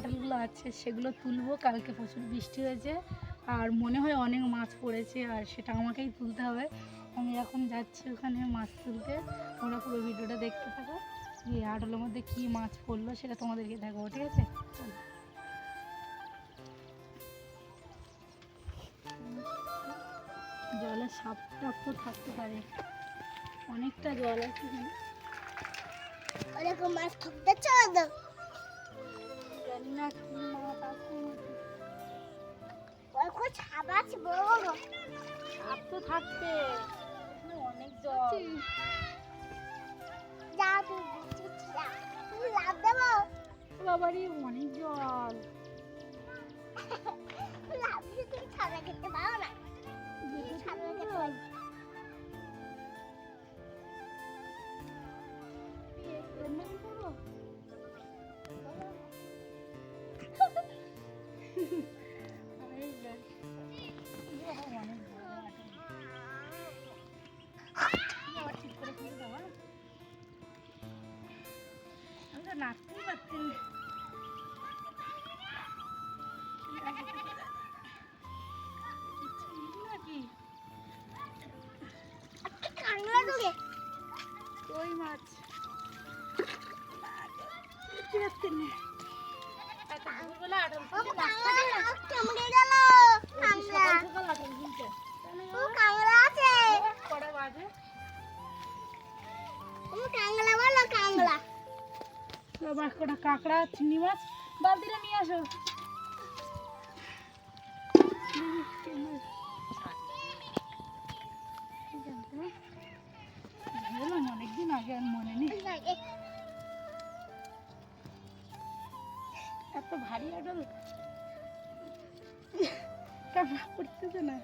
আটলগুলো আছে, সেগুলো তুলবো। কালকে প্রচুর বৃষ্টি হয়েছে, আর মনে হয় অনেক মাছ পড়েছে, আর সেটা আমাকেই তুলতে হবে। আমি এখন যাচ্ছি ওখানে মাছ তুলতে। তোমরা পুরো ভিডিওটা দেখতে থাকো। যে আটলের মধ্যে কী মাছ পড়ল সেটা তোমাদেরকে দেখাবো, ঠিক আছে? চলো। জলে সাপ তো থাকতে পারে। অনেকটা জল আছে ওরকম মাছ থাকতে চলো থাকবে অনেক জল। যা তুই লাভ দেবো? বাবারই অনেক জল। নাচতেই পারছি কই মাছ? কি আসছে না কাঁকড়া চিংড়ি মাছ বালতিটা নিয়ে আসো গেলাম অনেকদিন আগে আর মনে নেই এত ভারী আটল কামড়া পড়তেছে না।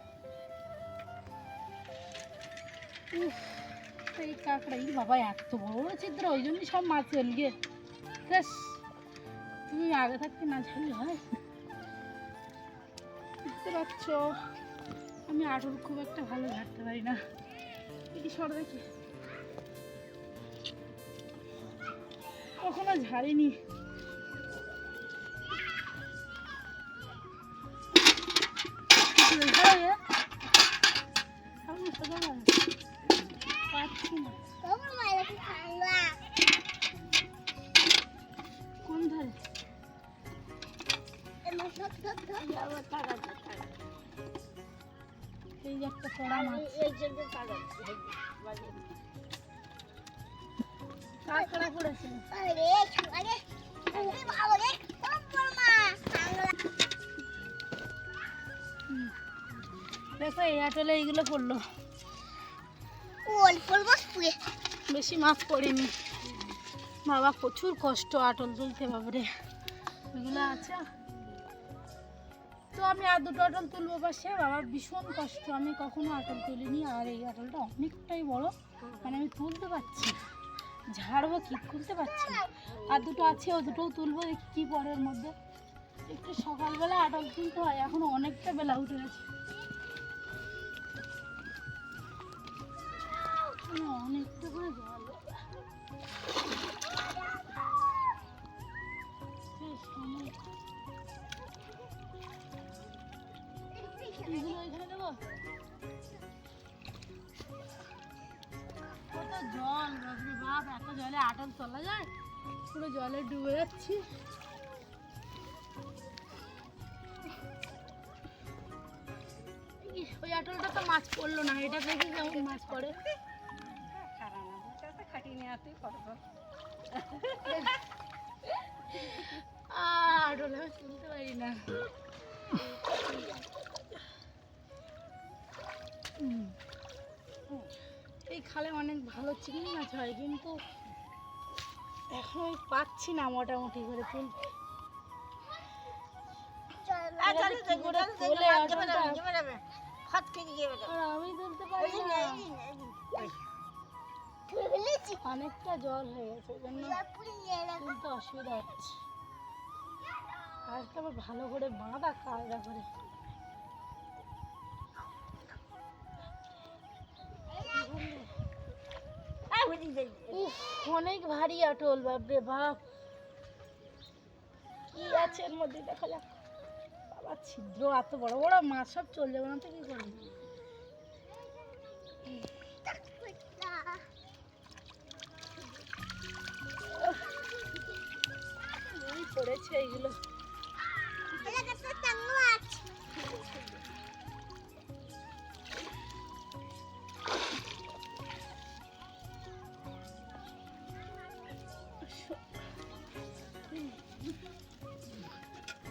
এই কাঁকড়া এই বাবা, এত বড় ছিদ্র, ওই জন্যই সব মাছ চলগে ব্যাস তুমি আগে থাকতে না ঝালি হয়। বুঝতে পারছ, আমি আটল খুব একটা ভালো ঝাড়তে পারি না। এটি সর দেখি। কখনো ঝাড়িনি। দেখো, এই আটলে এইগুলো পড়ল। বেশি মাছ পড়েনি। বাবা, প্রচুর কষ্ট আটল তুলতে বাবরে এগুলো আছে? আমি আর দুটো আটল তুলবো পাশে? বাবার ভীষণ কষ্ট। আমি কখনো আটল তুলিনি, আর এই আটলটা অনেকটাই বড়। মানে আমি তুলতে পারছি ঝাড়বো কি? তুলতে পারছি আর দুটো আছে, ও দুটোও তুলবো, দেখি কি পরে ওর মধ্যে। একটু সকালবেলা আটল তুলতে হয়, এখন অনেকটা বেলা উঠে গেছে। অনেকটা করে জল এখানে দেবো কত জল বাপ এত জলে আটল চলা যায় পুরো জলে ডুবে যাচ্ছি। ওই আটলটা তো মাছ পড়ল না এটা দেখি কেমন মাছ পড়ে। আহ, আটল আমি তুলতে পারি না। এই খালে অনেক ভালো চিংড়ি মাছ হয় কিন্তু এখন পাচ্ছি না মোটামুটি করে তুলতে আর আমি তুলতে পারি না। অনেকটা জল হয়ে গেছে ওই জন্য তুলতে অসুবিধা হচ্ছে। আজকে আবার ভালো করে বাঁধা কায়দা করে। অনেক ভারী আটল, বাপরে বাপ। কি আছে এর মধ্যে? দেখা যাক। বাবা, ছিদ্র এত বড় বড় মাছ সব চলে যাবে না তো কি করবি পড়েছে এইগুলো।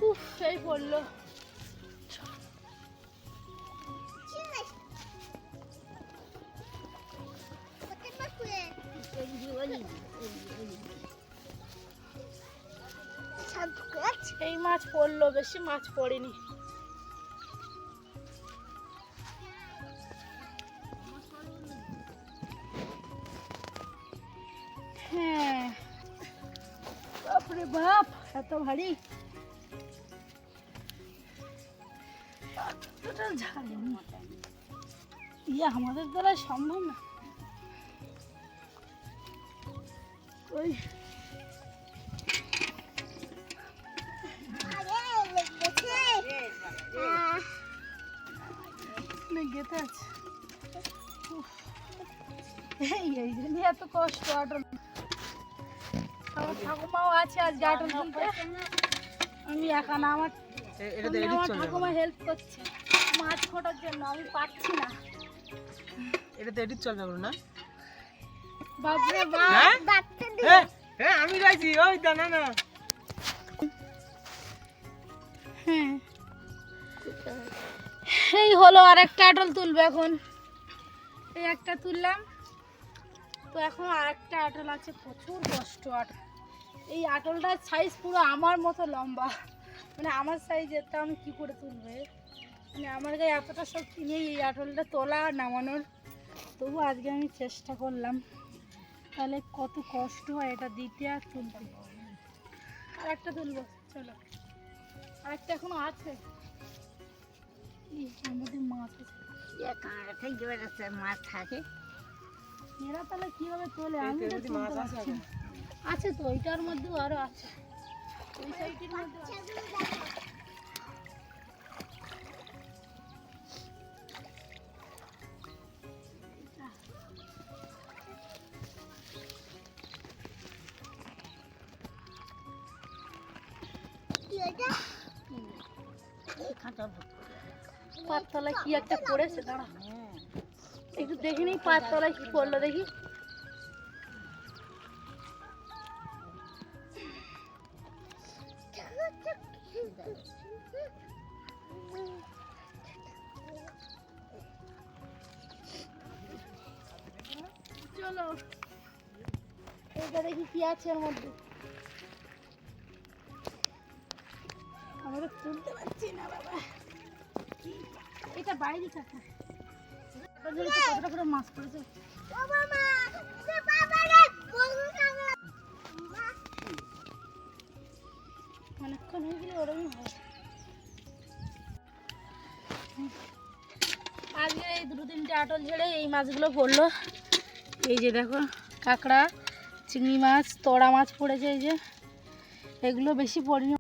উফ এই পড়ল এই মাছ পড়ল বেশি মাছ পড়েনি। হ্যাঁ। বাপরে বাপ এত ভারী। ইয়ে আমাদের দ্বারা সম্ভব না। ওই গেতে আছে। এই জন্য এত কষ্ট ঠাকুমাও আছে আমি একা না, আমার ঠাকুমা হেল্প করছে। মাছ ফোটার জন্য আমি পারছি না। এটাতে এডিট না? বাপরে হ্যাঁ? হ্যাঁ হ্যাঁ আমি ওই দা না না। হ্যাঁ। এই হলো আর একটা আটল তুলবে এখন। এই একটা তুললাম। তো এখন আর একটা আটল আছে। প্রচুর কষ্ট। আটল এই আটলটার সাইজ পুরো আমার মতো লম্বা। মানে আমার সাইজের তা আমি কী করে তুলবে মানে আমার গায়ে এতটা শক্তি নেই এই আটলটা তোলা আর নামানোর। তবু আজকে আমি চেষ্টা করলাম। তাহলে কত কষ্ট হয় এটা দিতে আর তুলতে। আর একটা তুলবো চলো। আর একটা এখনও আছে। আমাদের মাছ আছে। মাছ থাকে। এরা তাহলে কীভাবে তোলে? আমি তো মাছ আছে আছে তো ওইটার মধ্যেও আরও আছে। সাইডের কি একটা পড়েছে দাঁড়া। একটু দেখিনি নিই পাততলায় কি পড়ল দেখি। চলো। এটা দেখি কি আছে এর মধ্যে। আমরা তুলতে পারছি না বাবা। এটা বাইরে থাকে। কতটা করে মাছ পড়েছে। অনেকক্ষণ হয়ে গেলে ওরকমই হয়। আজকে এই দুটো তিনটে আটল ছেড়ে এই মাছগুলো পড়ল। এই যে দেখো, কাঁকড়া, চিংড়ি মাছ, তোড়া মাছ পড়েছে এই যে। এগুলো বেশি পড়েনি।